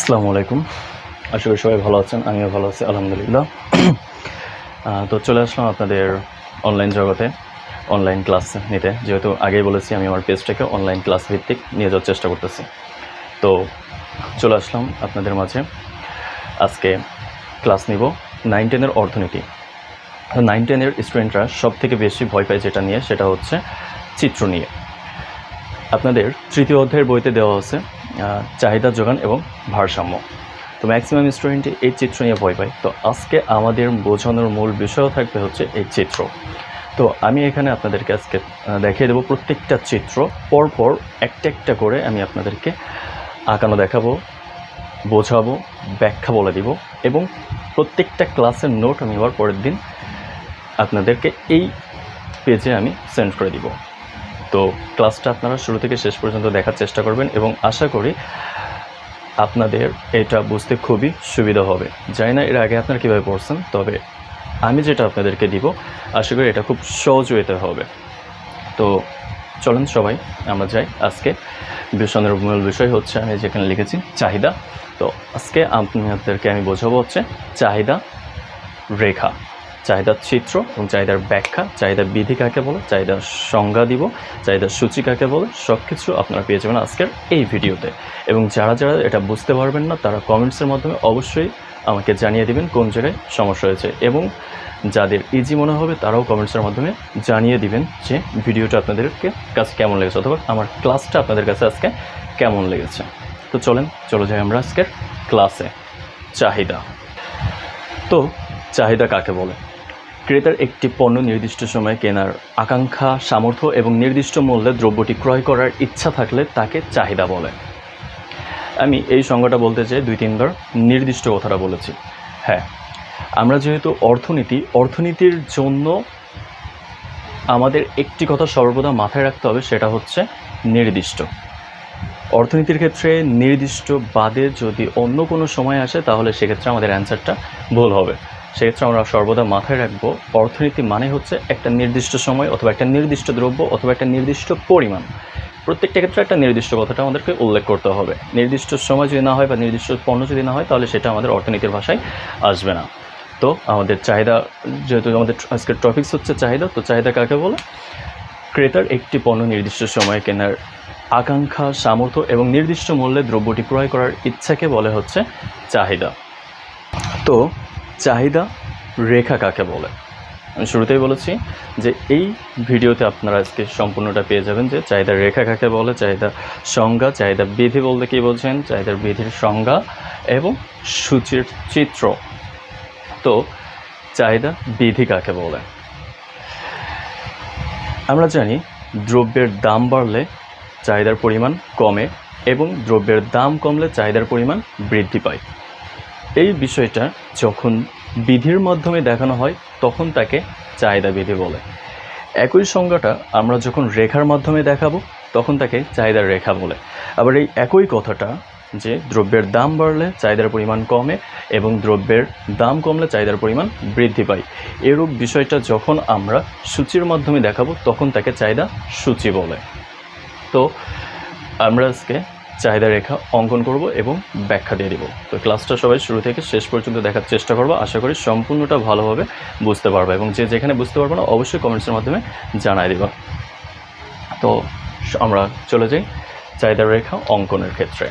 আসসালামু আলাইকুম। করি সবাই ভালো আছেন, আমিও ভালো আছি, আলহামদুলিল্লাহ। তো চলে আসলাম আপনাদের অনলাইন জগতে অনলাইন ক্লাস নিতে। যেহেতু আগেই বলেছি, আমি আমার পেজটাকে অনলাইন ক্লাস ভিত্তিক নিয়ে যাওয়ার চেষ্টা করতেছি। তো চলে আসলাম আপনাদের মাঝে। আজকে ক্লাস নিব নাইন টেনের অর্থনীতি। নাইন টেনের স্টুডেন্টরা সব থেকে বেশি ভয় পায় যেটা নিয়ে, সেটা হচ্ছে চিত্র নিয়ে। আপনাদের তৃতীয় অধ্যায়ের বইতে দেওয়া আছে চাহিদা যোগান এবং ভারসাম্য। তো ম্যাক্সিমাম স্টুডেন্টই এই চিত্র নিয়ে ভয় পায়। তো আজকে আমাদের বোঝানোর মূল বিষয়ও থাকবে হচ্ছে এই চিত্র। তো আমি এখানে আপনাদেরকে আজকে দেখিয়ে দেবো প্রত্যেকটা চিত্র। পরপর একটা একটা করে আমি আপনাদেরকে আঁকানো দেখাবো, বোঝাবো, ব্যাখ্যা বলে দিব এবং প্রত্যেকটা ক্লাসের নোট আমি আবার পরের দিন আপনাদেরকে এই পেজে আমি সেন্ড করে দিব। তো ক্লাসটা আপনারা শুরু থেকে শেষ পর্যন্ত দেখার চেষ্টা করবেন এবং আশা করি আপনাদের এটা বুঝতে খুবই সুবিধা হবে। জানি না এর আগে আপনারা কীভাবে পড়ছেন, তবে আমি যেটা আপনাদেরকে দিব, আশা করি এটা খুব সহজ ওয়েতে হবে। তো চলেন সবাই, আমরা যাই। আজকে বিষণের মূল বিষয় হচ্ছে, আমি যেখানে লিখেছি, চাহিদা। তো আজকে আপনাদেরকে আমি বোঝাবো হচ্ছে, চাহিদা রেখা। চাহিদার চিত্র এবং চাহিদার ব্যাখ্যা, চাহিদার বিধি কাকে বলে, চাহিদার সংজ্ঞা দিব, চাহিদার সূচি কাকে বলে সব কিছু আপনারা পেয়ে যাবেন আজকের এই ভিডিওতে। এবং যারা যারা এটা বুঝতে পারবেন না, তারা কমেন্টসের মাধ্যমে অবশ্যই আমাকে জানিয়ে দিবেন কোন জায়গায় সমস্যা হয়েছে। এবং যাদের ইজি মনে হবে, তারাও কমেন্টসের মাধ্যমে জানিয়ে দিবেন যে ভিডিওটা আপনাদেরকে কাছে কেমন লেগেছে অথবা আমার ক্লাসটা আপনাদের কাছে আজকে কেমন লেগেছে। তো চলেন, চলে যাই আমরা আজকের ক্লাসে চাহিদা। তো চাহিদা কাকে বলে? ক্রেতার একটি পণ্য নির্দিষ্ট সময়ে কেনার আকাঙ্ক্ষা, সামর্থ্য এবং নির্দিষ্ট মূল্যে দ্রব্যটি ক্রয় করার ইচ্ছা থাকলে তাকে চাহিদা বলে। আমি এই সংজ্ঞাটা বলতে চাই দুই তিনবার, নির্দিষ্ট কথাটা বলেছি। হ্যাঁ আমরা যেহেতু অর্থনীতি, অর্থনীতির জন্য আমাদের একটি কথা সর্বদা মাথায় রাখতে হবে, সেটা হচ্ছে নির্দিষ্ট। অর্থনীতির ক্ষেত্রে নির্দিষ্ট বাদে যদি অন্য কোনো সময় আসে, তাহলে সেক্ষেত্রে আমাদের অ্যান্সারটা ভুল হবে। সেক্ষেত্রে আমরা সর্বদা মাথায় রাখব, অর্থনীতি মানে হচ্ছে একটা নির্দিষ্ট সময় অথবা একটা নির্দিষ্ট দ্রব্য অথবা একটা নির্দিষ্ট পরিমাণ। প্রত্যেকটা ক্ষেত্রে একটা নির্দিষ্ট কথাটা আমাদেরকে উল্লেখ করতে হবে। নির্দিষ্ট সময় যদি না হয় বা নির্দিষ্ট পণ্য যদি না হয়, তাহলে সেটা আমাদের অর্থনীতির ভাষায় আসবে না। তো আমাদের চাহিদা, যেহেতু আমাদের আজকের টপিকস হচ্ছে চাহিদা, তো চাহিদা কাকে বলে? ক্রেতার একটি পণ্য নির্দিষ্ট সময়ে কেনার আকাঙ্ক্ষা, সামর্থ্য এবং নির্দিষ্ট মূল্যে দ্রব্যটি ক্রয় করার ইচ্ছাকে বলে হচ্ছে চাহিদা। তো চাহিদা রেখা কাকে বলে? আমি শুরুতেই বলেছি যে এই ভিডিওতে আপনারা আজকে সম্পূর্ণটা পেয়ে যাবেন যে চাহিদার রেখা কাকে বলে, চাহিদা সংজ্ঞা, চাহিদা বিধি বলতে কী বলছেন চাহিদার বিধির সংজ্ঞা এবং সূচির চিত্র। তো চাহিদা বিধি কাকে বলে? আমরা জানি দ্রব্যের দাম বাড়লে চাহিদার পরিমাণ কমে এবং দ্রব্যের দাম কমলে চাহিদার পরিমাণ বৃদ্ধি পায়। এই বিষয়টা যখন বিধির মাধ্যমে দেখানো হয়, তখন তাকে চাহিদা বিধি বলে। একই সংজ্ঞাটা আমরা যখন রেখার মাধ্যমে দেখাবো, তখন তাকে চাহিদার রেখা বলে। আবার এই একই কথাটা যে দ্রব্যের দাম বাড়লে চাহিদার পরিমাণ কমে এবং দ্রব্যের দাম কমলে চাহিদার পরিমাণ বৃদ্ধি পায়। এরূপ বিষয়টা যখন আমরা সূচির মাধ্যমে দেখাবো, তখন তাকে চাহিদা সূচি বলে। তো আমরা আজকে চাহিদা রেখা অঙ্কন করব এবং ব্যাখ্যা দিয়ে দিব। তো ক্লাসটা সবাই শুরু থেকে শেষ পর্যন্ত দেখার চেষ্টা করব। আশা করি সম্পূর্ণটা ভালোভাবে বুঝতে পারবে এবং যে যেখানে বুঝতে পারব না, অবশ্যই কমেন্টসের মাধ্যমে জানাই দেবা। তো আমরা চলে যাই চাহিদা রেখা অঙ্কনের ক্ষেত্রে।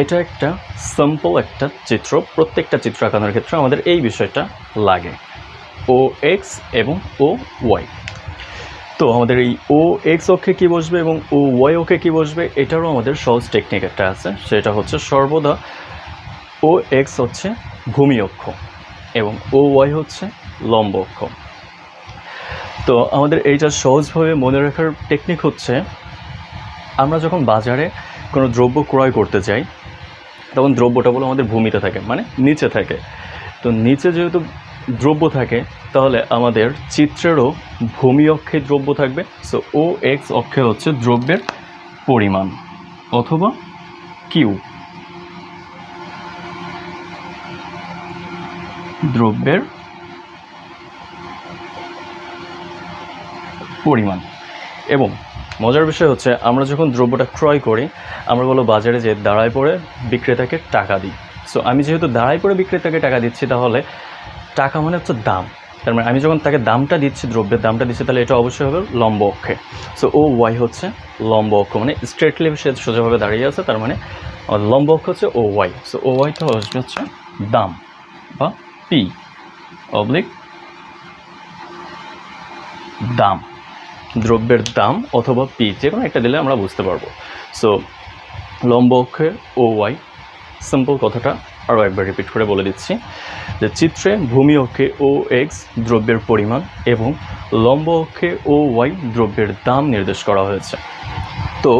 এটা একটা সিম্পল একটা চিত্র। প্রত্যেকটা চিত্র আঁকানোর ক্ষেত্রে আমাদের এই বিষয়টা লাগে। ও এক্স এবং ও ওয়াই তো আমাদের এই ও এক্স অক্ষে কী বসবে এবং ও ওয়াই অক্ষে কী বসবে, এটারও আমাদের সহজ টেকনিক একটা আছে। সেটা হচ্ছে সর্বদা ও এক্স হচ্ছে ভূমি অক্ষ এবং ও ওয়াই হচ্ছে লম্ব অক্ষ। তো আমাদের এইটা সহজভাবে মনে রাখার টেকনিক হচ্ছে, আমরা যখন বাজারে কোনো দ্রব্য ক্রয় করতে যাই, তখন দ্রব্যটা বলে আমাদের ভূমিতে থাকে মানে নিচে থাকে। তো নিচে যেহেতু দ্রব্য থাকে, তাহলে আমাদের চিত্রেরও ভূমি অক্ষে দ্রব্য থাকবে। সো ও এক্স অক্ষে হচ্ছে দ্রব্যের পরিমাণ অথবা কিউ। দ্রব্যের পরিমাণ। এবং মজার বিষয় হচ্ছে, আমরা যখন দ্রব্যটা ক্রয় করি, আমরা বলো বাজারে যে দাঁড়ায় পড়ে বিক্রেতাকে টাকা দিই। সো আমি যেহেতু দাঁড়ায় পড়ে বিক্রেতাকে টাকা দিচ্ছি, তাহলে টাকা মানে হচ্ছে দাম। তার মানে আমি যখন তাকে দামটা দিচ্ছি, দ্রব্যের দামটা দিচ্ছি, তাহলে এটা অবশ্যই হবে লম্ব অক্ষে। সো ও ওয়াই হচ্ছে লম্ব অক্ষ মানে স্ট্রেটলি সে সোজাভাবে দাঁড়িয়ে আছে, তার মানে লম্ব অক্ষ হচ্ছে ও ওয়াই সো ও ওয়াইটা আসবে হচ্ছে দাম বা পি অবলিক দাম। দ্রব্যের দাম অথবা পি যে কোনো একটা দিলে আমরা বুঝতে পারব। সো লম্ব অক্ষে ও ওয়াই সিম্পল কথাটা আরও একবার রিপিট করে বলে দিচ্ছি যে চিত্রে ভূমি অক্ষে ও এক্স দ্রব্যের পরিমাণ এবং লম্ব অক্ষে ও ওয়াই দ্রব্যের দাম নির্দেশ করা হয়েছে। তো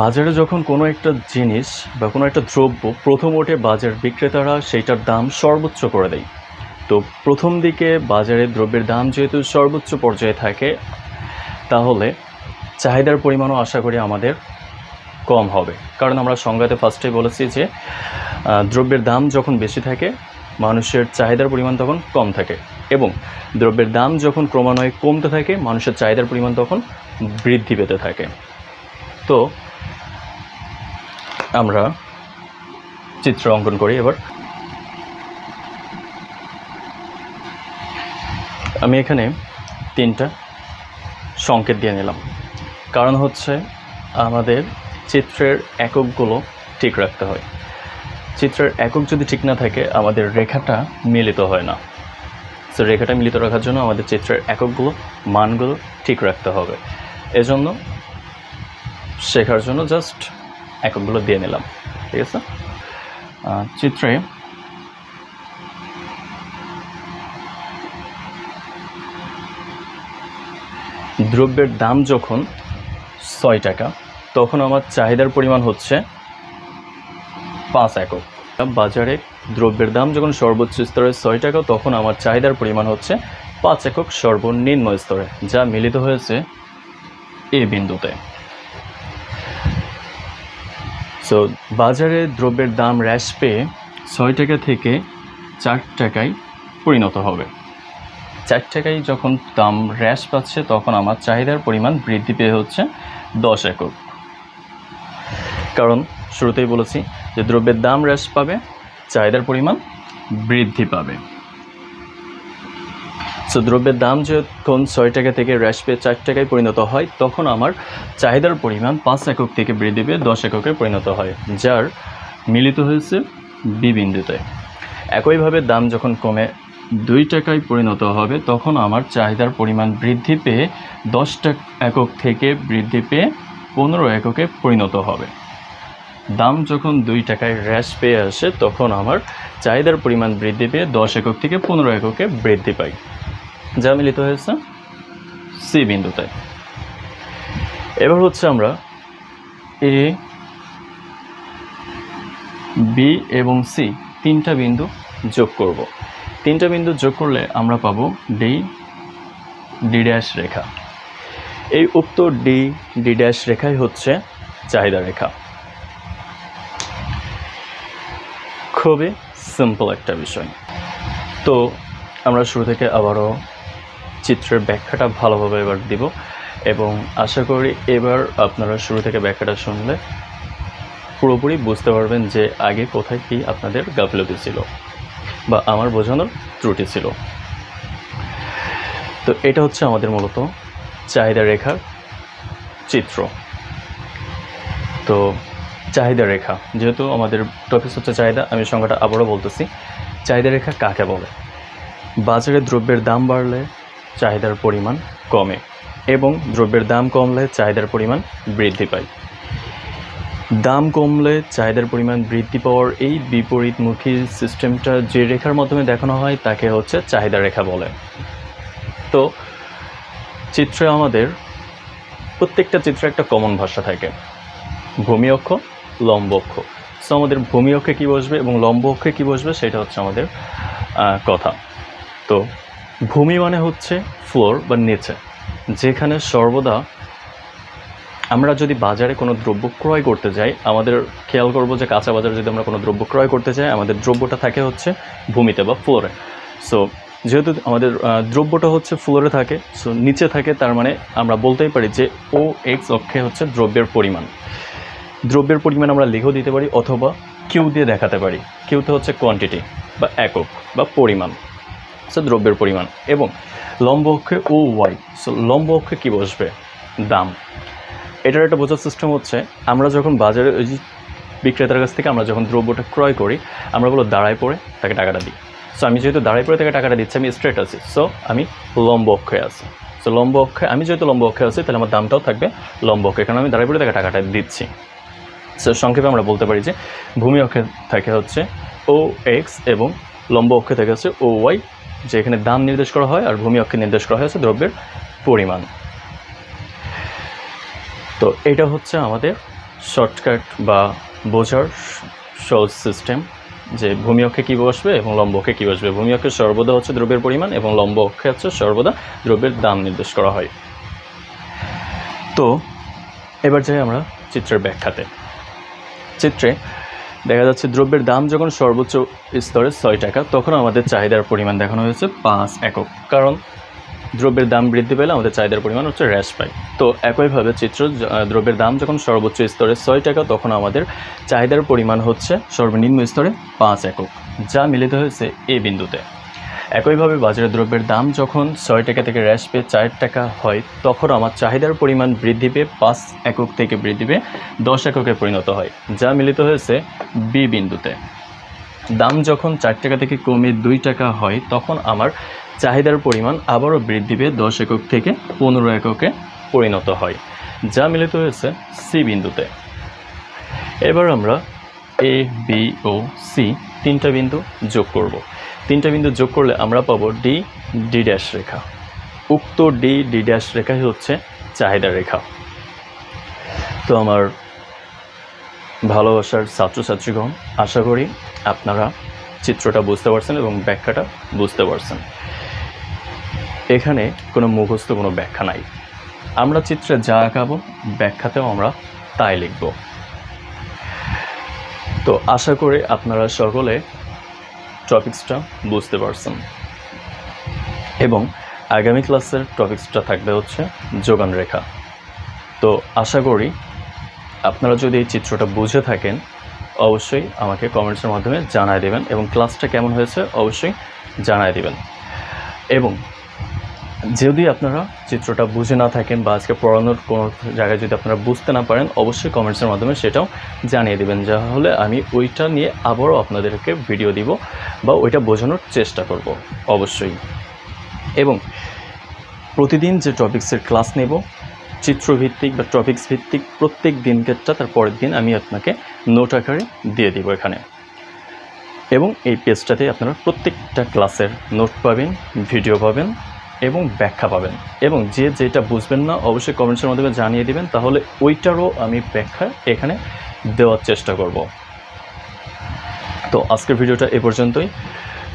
বাজারে যখন কোনো একটা জিনিস বা কোনো একটা দ্রব্য প্রথম ওঠে বাজার বিক্রেতারা সেইটার দাম সর্বোচ্চ করে দেয়। তো প্রথম দিকে বাজারে দ্রব্যের দাম যেহেতু সর্বোচ্চ পর্যায়ে থাকে, তাহলে চাহিদার পরিমাণও আশা করি আমাদের কম হবে। কারণ আমরা সংজ্ঞাতে ফার্স্টেই বলেছি যে দ্রব্যের দাম যখন বেশি থাকে, মানুষের চাহিদার পরিমাণ তখন কম থাকে। এবং দ্রব্যের দাম যখন ক্রমান্বয়ে কমতে থাকে, মানুষের চাহিদার পরিমাণ তখন বৃদ্ধি পেতে থাকে। তো, আমরা চিত্র অঙ্কন করি এবার। আমি এখানে তিনটা সংকেত দিয়ে নিলাম। কারণ হচ্ছে আমাদের চিত্রের এককগুলো ঠিক রাখতে হয়। চিত্রের একক যদি ঠিক না থাকে, আমাদের রেখাটা মিলিত হয় না। সো রেখাটা মিলিত রাখার জন্য আমাদের চিত্রের এককগুলো, মানগুলো ঠিক রাখতে হবে। এজন্য শেখার জন্য জাস্ট এককগুলো দিয়ে নিলাম। ঠিক আছে? চিত্রে দ্রব্যের দাম যখন ছয় টাকা তখন আমার চাহিদার পরিমাণ হচ্ছে পাঁচ একক। বাজারে দ্রব্যের দাম যখন সর্বোচ্চ স্তরে ছয় টাকা, তখন আমার চাহিদার পরিমাণ হচ্ছে পাঁচ একক সর্বনিম্ন স্তরে, যা মিলিত হয়েছে এ বিন্দুতে। সো বাজারে দ্রব্যের দাম হ্রাস পেয়ে ছয় টাকা থেকে চার টাকায় পরিণত হবে। চার টাকায় যখন দাম হ্রাস পাচ্ছে, তখন আমার চাহিদার পরিমাণ বৃদ্ধি পেয়ে হচ্ছে দশ একক। কারণ শুরুতেই বলেছি যে দ্রব্যের দাম হ্রাস পাবে, চাহিদার পরিমাণ বৃদ্ধি পাবে। সো দ্রব্যের দাম যখন ছয় টাকা থেকে হ্রাস পেয়ে চার টাকায় পরিণত হয়, তখন আমার চাহিদার পরিমাণ পাঁচ একক থেকে বৃদ্ধি পেয়ে দশ এককে পরিণত হয়, যার মিলিত হয়েছে বি বিন্দুতে। একইভাবে দাম যখন কমে দুই টাকায় পরিণত হবে, তখন আমার চাহিদার পরিমাণ বৃদ্ধি পেয়ে দশ টাকা একক থেকে বৃদ্ধি পেয়ে পনেরো এককে পরিণত হবে। দাম যখন দুই টাকায় হ্রাস পেয়ে আসে, তখন আমার চাহিদার পরিমাণ বৃদ্ধি পেয়ে দশ একক থেকে পনেরো এককে বৃদ্ধি পাই। যা মিলিত হয়েছে সি বিন্দুতে। এবার হচ্ছে আমরা এ বি এবং সি তিনটা বিন্দু যোগ করব। তিনটা বিন্দু যোগ করলে আমরা পাবো ডি ডি ড্যাশ রেখা। এই উক্ত ডি ডি ড্যাশ রেখাই হচ্ছে চাহিদা রেখা। খুবই সিম্পল একটা বিষয়। তো আমরা শুরু থেকে আবারও চিত্রের ব্যাখ্যাটা ভালোভাবে এবার দিব এবং আশা করি এবার আপনারা শুরু থেকে ব্যাখ্যাটা শুনলে পুরোপুরি বুঝতে পারবেন যে আগে কোথায় কি আপনাদের গাফিলতি ছিল বা আমার বোঝানোর ত্রুটি ছিল। তো এটা হচ্ছে আমাদের মূলত চাহিদা রেখার চিত্র। তো চাহিদা রেখা। যেহেতু আমাদের টপিক হচ্ছে চাহিদা, আমি সংখ্যাটা আবারও বলতেছি। চাহিদা রেখা কাকে বলে? বাজারে দ্রব্যের দাম বাড়লে চাহিদার পরিমাণ কমে এবং দ্রব্যের দাম কমলে চাহিদার পরিমাণ বৃদ্ধি পায়। দাম কমলে চাহিদার পরিমাণ বৃদ্ধি পাওয়ার এই বিপরীতমুখী সিস্টেমটা যে রেখার মাধ্যমে দেখানো হয়, তাকে হচ্ছে চাহিদা রেখা বলে। তো চিত্রে আমাদের প্রত্যেকটা চিত্রে একটা কমন ভাষা থাকে। ভূমি অক্ষ লম্ব অক্ষ সো আমাদের ভূমি অক্ষে কী বসবে এবং লম্ব অক্ষে কী বসবে সেটা হচ্ছে আমাদের কথা। তো, ভূমি মানে হচ্ছে ফ্লোর বা নিচে, যেখানে সর্বদা আমরা যদি বাজারে কোনো দ্রব্য ক্রয় করতে যাই, আমাদের খেয়াল করব যে কাঁচা বাজারে যদি আমরা কোনো দ্রব্য ক্রয় করতে চাই আমাদের দ্রব্যটা থাকে হচ্ছে ভূমিতে বা ফ্লোরে সো যেহেতু আমাদের দ্রব্যটা হচ্ছে ফ্লোরে থাকে সো নিচে থাকে, তার মানে আমরা বলতেই পারি যে ও এক্স অক্ষে হচ্ছে দ্রব্যের পরিমাণ। দ্রব্যের পরিমাণ আমরা লিখেও দিতে পারি অথবা কিউ দিয়ে দেখাতে পারি। কিউতে হচ্ছে কোয়ান্টিটি বা একক বা পরিমাণ। সো দ্রব্যের পরিমাণ এবং লম্ব অক্ষে ও ওয়াই সো লম্ব অক্ষে কী বসবে? দাম। এটার একটা বোঝার সিস্টেম হচ্ছে, আমরা যখন বাজারে ওই যে বিক্রেতার কাছ থেকে আমরা যখন দ্রব্যটা ক্রয় করি, আমরা বলো দাঁড়ায় পড়ে তাকে টাকাটা দিই। সো আমি যেহেতু দাঁড়ায় পড়ে তাকে টাকাটা দিচ্ছি, আমি স্ট্রেট আছি। সো আমি লম্ব অক্ষে আছি। সো লম্ব অক্ষে আমি যেহেতু লম্ব অক্ষে আছি, তাহলে আমার দামটাও থাকবে লম্ব অক্ষে কারণ আমি দাঁড়ায় পড়ে তাকে টাকাটা দিচ্ছি। সংক্ষেপে আমরা বলতে পারি যে ভূমি অক্ষে থাকে হচ্ছে ও এক্স এবং লম্ব অক্ষে থাকে হচ্ছে ও ওয়াই যে এখানে দাম নির্দেশ করা হয় আর ভূমি অক্ষে নির্দেশ করা হয়েছে দ্রব্যের পরিমাণ। তো এটা হচ্ছে আমাদের শর্টকাট বা বোঝার সহজ সিস্টেম যে ভূমি অক্ষে কী বসবে এবং লম্ব অক্ষে কী বসবে। ভূমি অক্ষে সর্বদা হচ্ছে দ্রব্যের পরিমাণ এবং লম্ব অক্ষে হচ্ছে সর্বদা দ্রব্যের দাম নির্দেশ করা হয়। তো, এবার যাই আমরা চিত্রের ব্যাখ্যাতে। চিত্রে দেখা যাচ্ছে দ্রব্যের দাম যখন সর্বোচ্চ স্তরে ছয় টাকা, তখন আমাদের চাহিদার পরিমাণ দেখানো হয়েছে পাঁচ একক। কারণ দ্রব্যের দাম বৃদ্ধি পেলে আমাদের চাহিদার পরিমাণ হচ্ছে হ্রাস পায়। তো একইভাবে চিত্র দ্রব্যের দাম যখন সর্বোচ্চ স্তরে ছয় টাকা, তখন আমাদের চাহিদার পরিমাণ হচ্ছে সর্বনিম্ন স্তরে পাঁচ একক, যা মিলিত হয়েছে এই বিন্দুতে। একইভাবে বাজারে দ্রব্যের দাম যখন ছয় টাকা থেকে হ্রাস পেয়ে চার টাকা হয়, তখন আমার চাহিদার পরিমাণ বৃদ্ধি পেয়ে পাঁচ একক থেকে বৃদ্ধি পেয়ে দশ এককে পরিণত হয়, যা মিলিত হয়েছে বি বিন্দুতে। দাম যখন চার টাকা থেকে কমে দুই টাকা হয়, তখন আমার চাহিদার পরিমাণ আবারও বৃদ্ধি পেয়ে দশ একক থেকে পনেরো এককে পরিণত হয়, যা মিলিত হয়েছে সি বিন্দুতে। এবার আমরা এ, বি ও সি তিনটা বিন্দু যোগ করব। তিনটা বিন্দু যোগ করলে আমরা পাবো ডি ডি ড্যাশ রেখা। উক্ত ডি ডি ড্যাশ রেখাই হচ্ছে চাহিদা রেখা। তো আমার ভালোবাসার ছাত্রছাত্রীগণ, আশা করি আপনারা চিত্রটা বুঝতে পারছেন এবং ব্যাখ্যাটা বুঝতে পারছেন। এখানে কোনো মুখস্থ কোনো ব্যাখ্যা নাই। আমরা চিত্রে যা আঁকাবো, ব্যাখ্যাতেও আমরা তাই লিখব। তো আশা করি আপনারা সকলে টপিক্সটা বুঝতে পারছেন। এবং আগামী ক্লাসের টপিক্সটা থাকবে হচ্ছে যোগান রেখা। তো আশা করি আপনারা যদি এই চিত্রটা বুঝে থাকেন, অবশ্যই আমাকে কমেন্টসের মাধ্যমে জানায় দেবেন এবং ক্লাসটা কেমন হয়েছে অবশ্যই জানায় দেবেন। এবং যদি আপনারা চিত্রটা বুঝে না থাকেন বা আজকে পড়ানোর কোনো জায়গায় যদি আপনারা বুঝতে না পারেন, অবশ্যই কমেন্টসের মাধ্যমে সেটাও জানিয়ে দেবেন। যা হলে আমি ওইটা নিয়ে আবারও আপনাদেরকে ভিডিও দিব বা ওইটা বোঝানোর চেষ্টা করব, অবশ্যই। এবং প্রতিদিন যে টপিক্সের ক্লাস নেব, চিত্রভিত্তিক বা টপিক্স ভিত্তিক প্রত্যেক দিনকেরটা তার পরের দিন আমি আপনাকে নোট আকারে দিয়ে দিব এখানে। এবং এই পেজটাতে আপনারা প্রত্যেকটা ক্লাসের নোট পাবেন, ভিডিও পাবেন এবং ব্যাখ্যা পাবেন। এবং যে যেটা বুঝবেন না, অবশ্যই কমেন্টসের মাধ্যমে জানিয়ে দিবেন, তাহলে ওইটারও আমি ব্যাখ্যা এখানে দেওয়ার চেষ্টা করব। তো আজকের ভিডিওটা এ পর্যন্তই।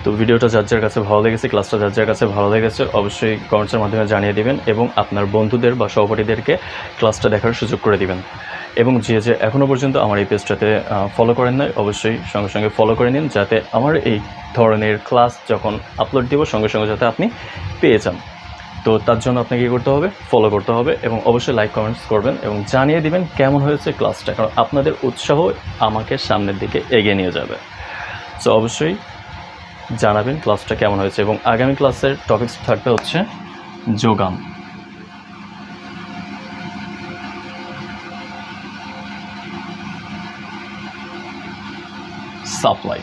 তো ভিডিওটা যার যার কাছে ভালো লেগেছে ক্লাসটা যার যার কাছে ভালো লেগেছে, অবশ্যই কমেন্টসের মাধ্যমে জানিয়ে দিবেন এবং আপনার বন্ধুদের বা সহপাঠীদেরকে ক্লাসটা দেখার সুযোগ করে দিবেন। এবং যে যে এখনও পর্যন্ত আমার এই পেজটাতে ফলো করেন নাই, অবশ্যই সঙ্গে সঙ্গে ফলো করে নিন যাতে আমার এই ধরনের ক্লাস যখন আপলোড দিব, সঙ্গে সঙ্গে যাতে আপনি পেয়ে যান। তো তার জন্য আপনাকে কী করতে হবে? ফলো করতে হবে এবং অবশ্যই লাইক কমেন্টস করবেন এবং জানিয়ে দিবেন কেমন হয়েছে ক্লাসটা কারণ আপনাদের উৎসাহ আমাকে সামনের দিকে এগিয়ে নিয়ে যাবে। সো অবশ্যই জানাবেন ক্লাসটা কেমন হয়েছে এবং আগামী ক্লাসের টপিকস থাকবে হচ্ছে যোগান। সাপ্লাই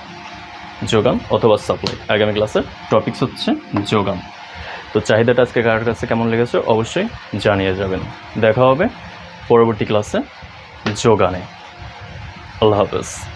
যোগান অথবা সাপ্লাই আগামী ক্লাসের টপিকস হচ্ছে যোগান। তো চাহিদাটা আজকে কার কাছে কেমন লেগেছে অবশ্যই জানিয়ে যাবেন। দেখা হবে পরবর্তী ক্লাসে যোগানে। আল্লাহ হাফেজ।